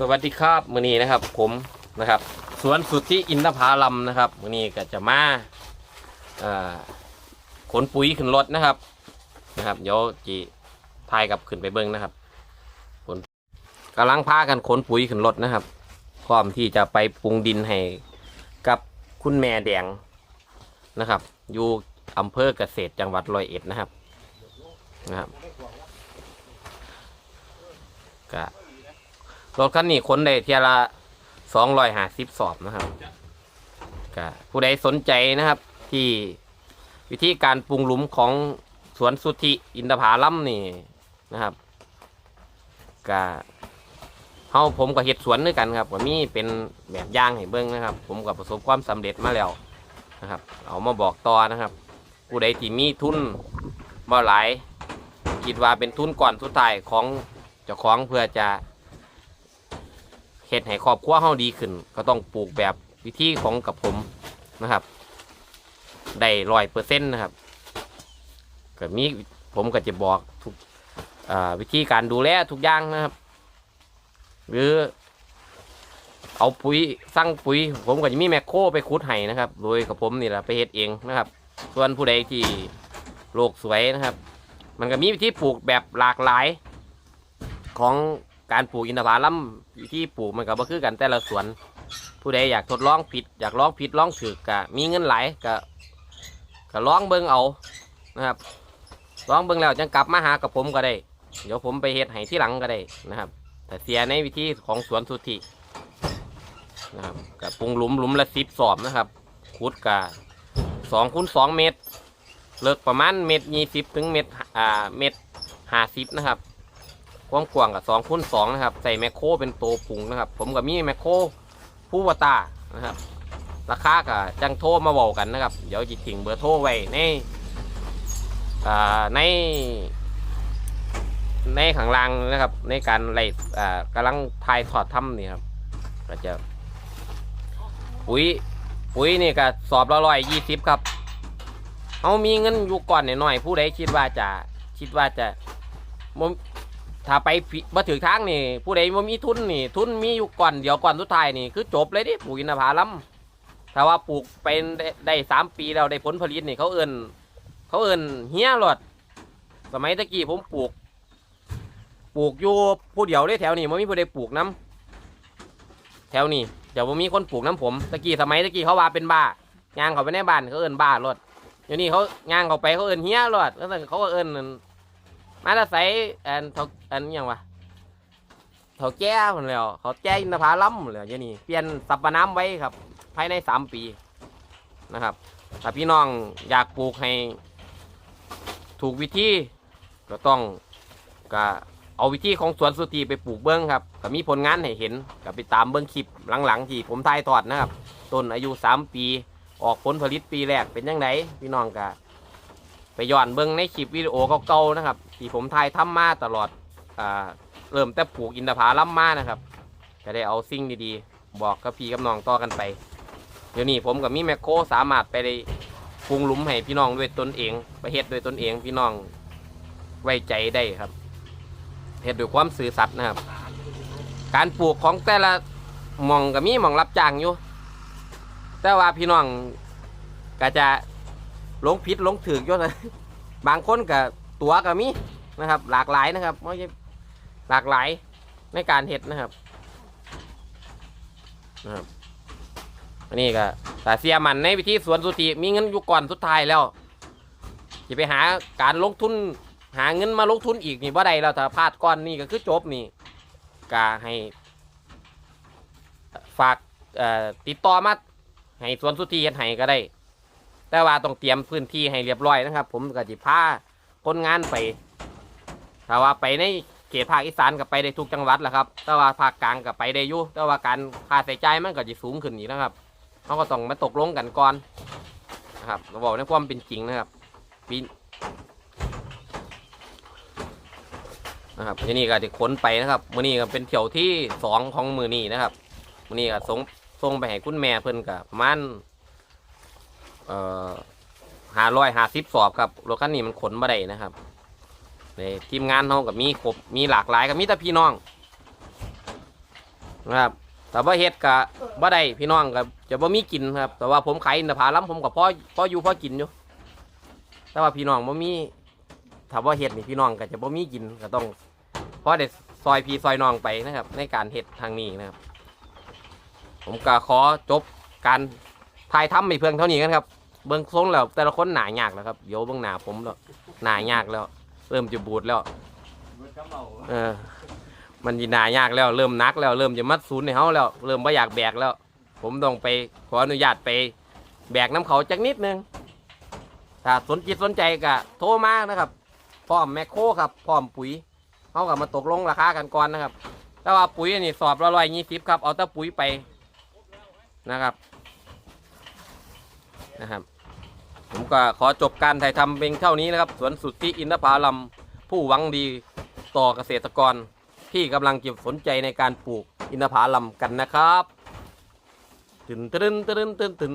สวัสดีครับมือนี้นะครับ ผมนะครับ สวนสุทธิอินทผาลัมนะครับมือนี้ก็จะมาขนปุ๋ยขึ้นรถนะครับนะครับ เดี๋ยวจีทายกับขึ้นไปเบิ้งนะครับขนกำลังพากันขนปุ๋ยขึ้นรถนะครับพร้อมที่จะไปปรุงดินให้กับคุณแม่แดงนะครับ อยู่อำเภอเกษตรจังหวัดร้อยเอ็ดนะครับนะครับก็ รถคันนี้ขนได้เทียละสองร้อยห้าสิบสอบนะครับก็ผู้ใดสนใจนะครับ ที่วิธีการปรุงหลุมของสวนสุธิอินทผาลัมนี่นะครับก็เฮาผมก็เฮ็ดสวนด้วยกันครับก็มีเป็นแบบย่างให้เบิ่งนะครับ ผมก็ประสบความสำเร็จมาแล้วนะครับ เอามาบอกต่อนะครับ ผู้ใดที่มีทุนบ่หลายคิดว่าเป็นทุนก่อนสุดท้ายของเจ้าของเพื่อจะ เฮ็ดให้ครอบครัวเฮาดีขึ้น ก็ต้องปลูกแบบวิธีของกับผมนะครับ ได้ร้อยเปอร์เซ็นต์นะครับก็มีผมก็จะบอกทุกวิธีการดูแลทุกอย่างนะครับ หรือ เอาปุ๋ยสั่งปุ๋ย ผมก็จะมีแมคโครไปขุดให้นะครับ โดยกับผมนี่แหละไปเฮ็ดเองนะครับ ส่วนผู้ใดที่โลกสวยนะครับ มันก็มีวิธีปลูกแบบหลากหลายของ การปลูกอินทผลัมวิธีปลูกมันก็บ่คือกันแต่ละสวน ผู้ใดอยากทดลองผิด อยากลองผิดลองถือกะมีเงินไหลายก็ก็ลองเบิ่งเอานะครับลองเบิ่งแล้วจังกลับมาหากับผมก็ได้ เดี๋ยวผมไปเฮ็ดให้ที่หลังก็ได้นะครับ แต่เสียในวิธีของสวนสุทธินะครับกับปรุงหลุมหลุมละสิบสอบนะครับขุดกะสองคูณสองเมตร เลิกประมาณเมตรยี่สิบถึงเมตรอ่าเมตรห้าสิบนะครับ ความกว้างกับสองคูณสองนะครับ ใส่แมคโครเป็นตัวปรุงนะครับ ผมกับมีแมคโครผู้วตานะครับ ราคากับจังโทรมาบอกกันนะครับ เดี๋ยวจิถิงเบอร์โทรไว้ในในในข้างล่างนะครับ ในการไล่กำลังทายถอดถ้ำนี่ครับก็จะปุ๋ยปุ๋ยนี่ก็สอบละร้อยยี่สิบครับเอามีเงินอยู่ก่อนหน่อยผู้ใดคิดว่าจะคิดว่าจะ ถ้าไปผิดบ่ถือทางนี่ ผู้ใดบ่มีทุนนี่ ทุนมีอยู่ก่อนเดี๋ยวก่อนสุดท้ายนี่คือจบเลยดิปลูกอินทผลัมถ้าว่าปลูกเป็นได้ได้สามปีแล้วได้ผลผลิตนี่เขาเอินเขาเอินเฮียหลอด สมัยตะกี้ผมปลูก ปลูกอยู่ผู้เดียวเลยแถวนี้มันมีผู้ใดปลูกน้ำแถวนี้เดี๋ยวผมมีคนปลูกน้ำผมตะกี้สมัยตะกี้เขาว่าเป็นบ้ายางเขาไปในบ้านเขาเอินบ้ารถเดี๋ยวนี้เขายางเขาไปเขาเอินเฮียรถแล้วเขาก็เอิน มาแตาใสอันเขาอันยังวะเขาแก้หมดแล้วเขาแก้อินทผลัมหมดแล้วเดี๋ยวนี้เปลี่ยนสับปะน้ำไว้ครับ ภายในสามปีนะครับถ้าพี่น้องอยากปลูกให้ ถูกวิธีก็ต้องก็เอาวิธีของสวนสุธีไปปลูกเบิ้องครับก็มีผลงานให้เห็นก็ไปตามเบิ้องคลิปหลังๆ ที่ผมถ่ายทอดนะครับต้นอายุสามปี ออกผลผลิตปีแรกเป็นยังไงพี่น้องก็ ไปย้อนเบิ้งในคลิปวิดีโอเก่าๆนะครับที่ผมถ่ายทำมาตลอดอ่าเริ่มแต่ปลูกอินทผลัมมานะครับก็ได้เอาสิ่งดีๆ บอกกับพี่กับน้องต่อกันไป เดี๋ยวนี้ผมกับมีแมคโครสามารถไปได้ปรุงหลุมให้พี่น้องด้วยตนเองไปเฮ็ดด้วยตนเองพี่น้องไว้ใจได้ครับเฮ็ดด้วยความซื่อสัตย์นะครับ การปลูกของแต่ละหมองก็มีหมองรับจ้างอยู่ แต่ว่าพี่น้องก็จะ หลงผิดหลงถือกอยู่นะบางคนก็ตัวก็มีนะครับ หลากหลายนะครับไม่ใช่หลากหลายในการเห็ดนะครับนะครับอันนี้ก็แต่เสียมันในวิธีสวนสุธีมีเงินอยู่ก่อนสุดท้ายแล้วจะไปหาการลงทุนหาเงินมาลงทุนอีกนี่บ่ได้แล้วถ้าพลาดก่อนนี่ก็คือจบนี่ก็ให้ ฝากติดต่อมาให้สวนสุธีเฮ็ดให้ก็ได้ แต่ว่าต้องเตรียมพื้นที่ให้เรียบร้อยนะครับ ผมก็จะพาคนงานไปถ้าว่าไปในเขตภาคอีสานก็ไปได้ทุกจังหวัดแหละครับ แต่ว่าภาคกลางก็ไปได้อยู่แต่ว่าการค่าใช้จ่ายมันก็จะสูงขึ้นอีกนะครับเขาก็ต้องมาตกลงกันก่อนนะครับเราบอกในความเป็นจริงนะครับปีนะครับที่นี้ก็จะขนไปนะครับมือนี้ก็เป็นเที่ยวที่สองของมือนี้นะครับมือนี้ก็ส่งส่งไปให้คุณแม่เพิ่นกับมาณ เอ่อหาร้อยหาสิบสอบครับรถคันนี้มันขนมาได้นะครับในทีมงานเขากับมีครบมีหลากหลายกับมีแต่พี่น้องนะครับแต่ว่าเฮ็ดกะบ่ได้พี่น้องก็จะบ่มีกินครับ แต่ว่าผมขายอินทผลัมผมก็พอพออยู่พอกินอยู่ แต่ว่าพี่น้องบ่มีถ้าว่าเฮ็ดนี่พี่น้องก็จะบ่มีกินก็ต้องพอได้ซอยพี่ซอยน้องไปนะครับ ในการเฮ็ดทางนี้นะครับ ผมก็ขอจบการถ่ายทำไปเพียงเท่านี้กันครับ เบิ่งทรงแล้วแต่ละคนหนายากแล้วครับเดี๋ยวเบิ่งหนาผมแล้วหนายากแล้ว เริ่มจะบูดแล้วเออ มันยีหนายากแล้ว เริ่มนักแล้ว เริ่มจะมัดศูนย์ในเฮาแล้ว เริ่มไม่อยากแบกแล้ว ผมต้องไปขออนุญาตไป แบกน้ำเขาจักนิดนึงถ้าสนจิตสนใจก็โทรมานะครับพร้อมแมคโครครับพร้อมปุ๋ยเขากับมาตกลงราคากันก่อนนะครับ แต่ว่าปุ๋ยนี่สอบละร้อยยี่สิบครับ เอาแต่ปุ๋ยไปนะครับนะครับ ผมก็ขอจบการถ่ายทำเพียงเท่านี้นะครับ สวนสุทธิอินทผลัมผู้หวังดีต่อเกษตรกร ที่กำลังเก็บสนใจในการปลูกอินทผลัมกันนะครับตึนตึนตึนตึนตึน